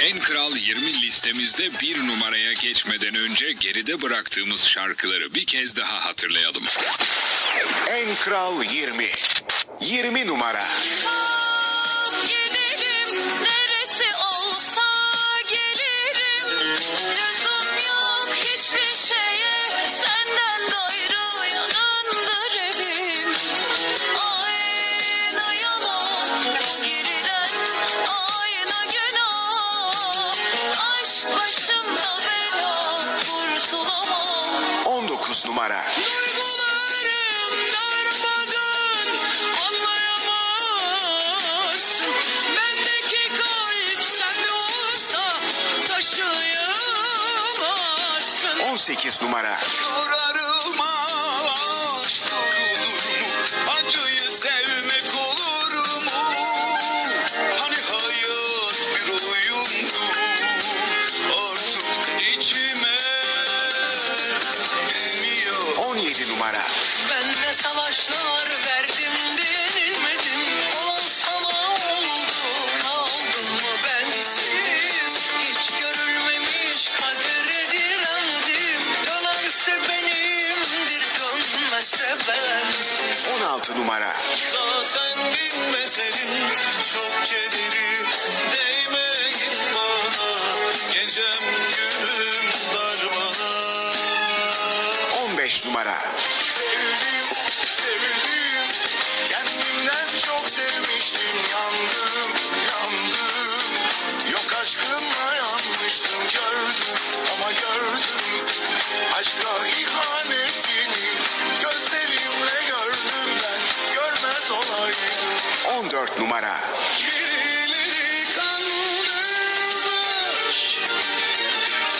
En Kral 20 listemizde bir numaraya geçmeden önce geride bıraktığımız şarkıları bir kez daha hatırlayalım. En Kral 20. 20 numara. 18 numara. Sorarım aşk durulur mu? Acıyı sevmek olur mu? Hani hayat bir oyundu Artık içime sinmiyor 17 numara. Ben ne savaşlar verdim 16 numara. Zaten bilmesenin çok kederi Değmeyin bana. Gecem günüm dar bana 15 numara. Sevdim, sevdim Kendimden çok sevmiştim. Yandım, yandım. Yok aşkınla yanmıştım. Gördüm ama gördüm. Aşka ihanetini 14 numara. Birileri kandırmış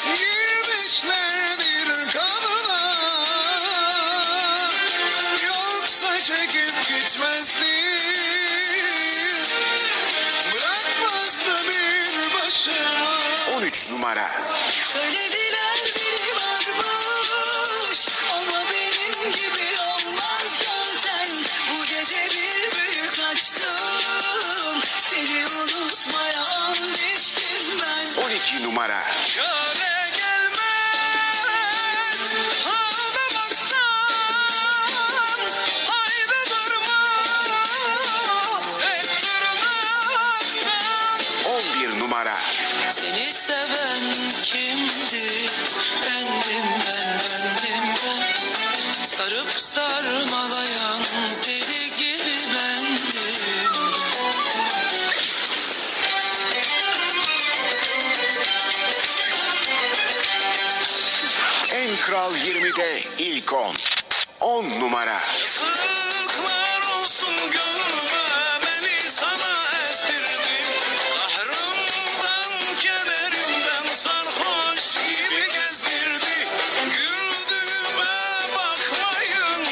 Girmişlerdir kanına Yoksa çekip gitmezdi Bırakmazdı bir başıma 13 numara. Söylediler biri varmış parar. Kral 20'de ilk 10. 10 numara. Yazıklar olsun gönlüme beni sana estirdim Kahrımdan kederimden sarhoş gibi gezdirdi Güldüğüme bakmayın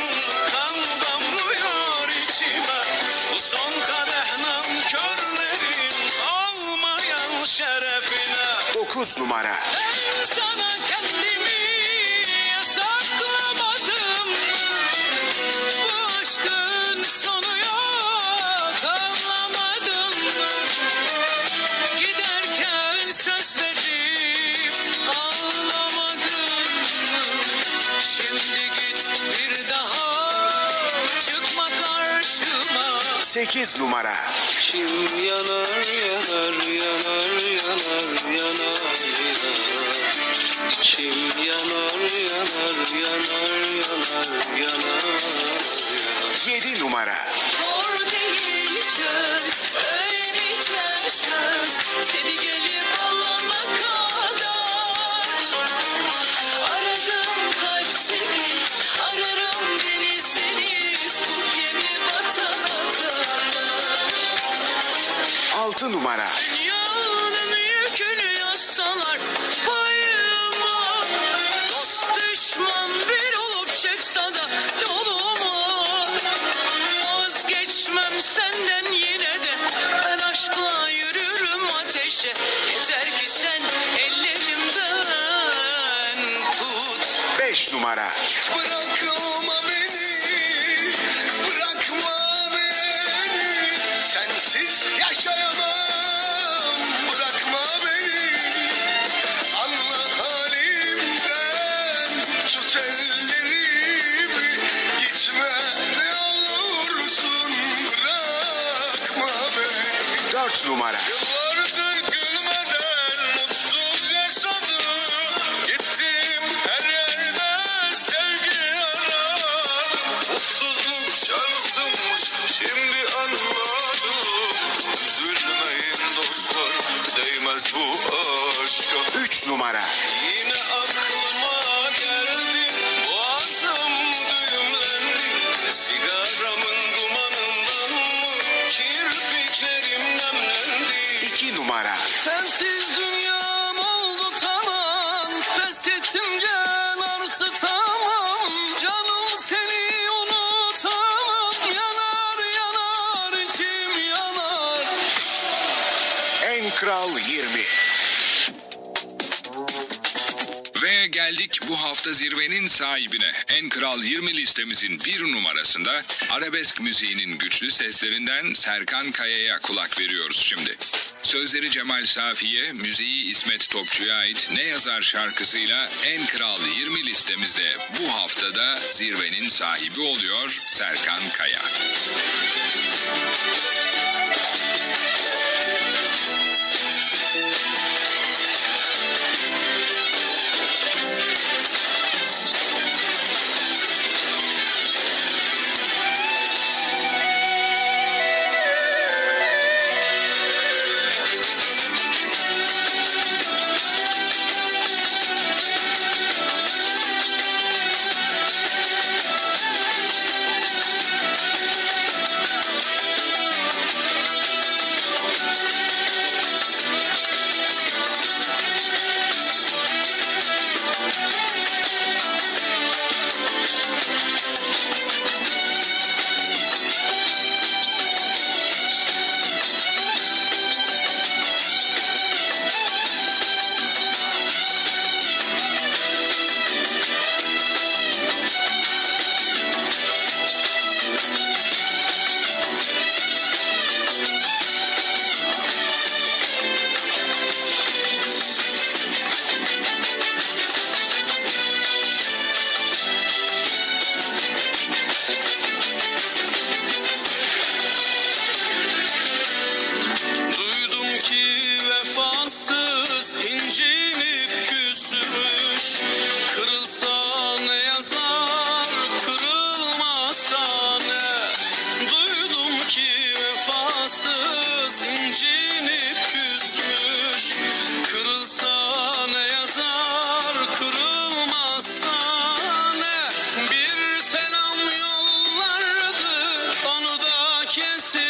kan damlıyor içime Bu son kadeh nankörlerin olmayan şerefine 9 numara. Ben sana kendimi 8 numara. İçim yanar yanar yanar yanar yanar yanar İçim yanar yanar yanar yanar yanar 7 numara. 6 numara. Dünyanın yükünü yazsalar payıma Dost düşman bir olup çıksa da yoluma Vazgeçmem senden yine de. Ben aşkla yürürüm ateşe. Yeter ki sen ellerimden tut. 5 numara. Bırakma beni Bırakma Sensiz yaşayamam. Bırakma beni. Anla halimden. Tut ellerimi. Gitme ne olursun. Bırakma beni. Dört numara. Yıllardır bu aşka. 3 numara. Yine aklıma geldi Boğazım düğümlendi. Sigaramın dumanından mı Kirpiklerim nemlendi? 2 numara. Sensiz dünyam oldu tamam Pes ettim gel artık tamam En Kral 20 Ve geldik bu hafta zirvenin sahibine. En Kral 20 listemizin bir numarasında arabesk müziğinin güçlü seslerinden Serkan Kaya'ya kulak veriyoruz şimdi. Sözleri Cemal Safiye, müziği İsmet Topçu'ya ait Ne Yazar şarkısıyla En Kral 20 listemizde bu haftada zirvenin sahibi oluyor Serkan Kaya.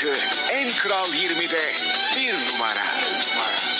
şarkı En Kral 20'de bir numara. Benden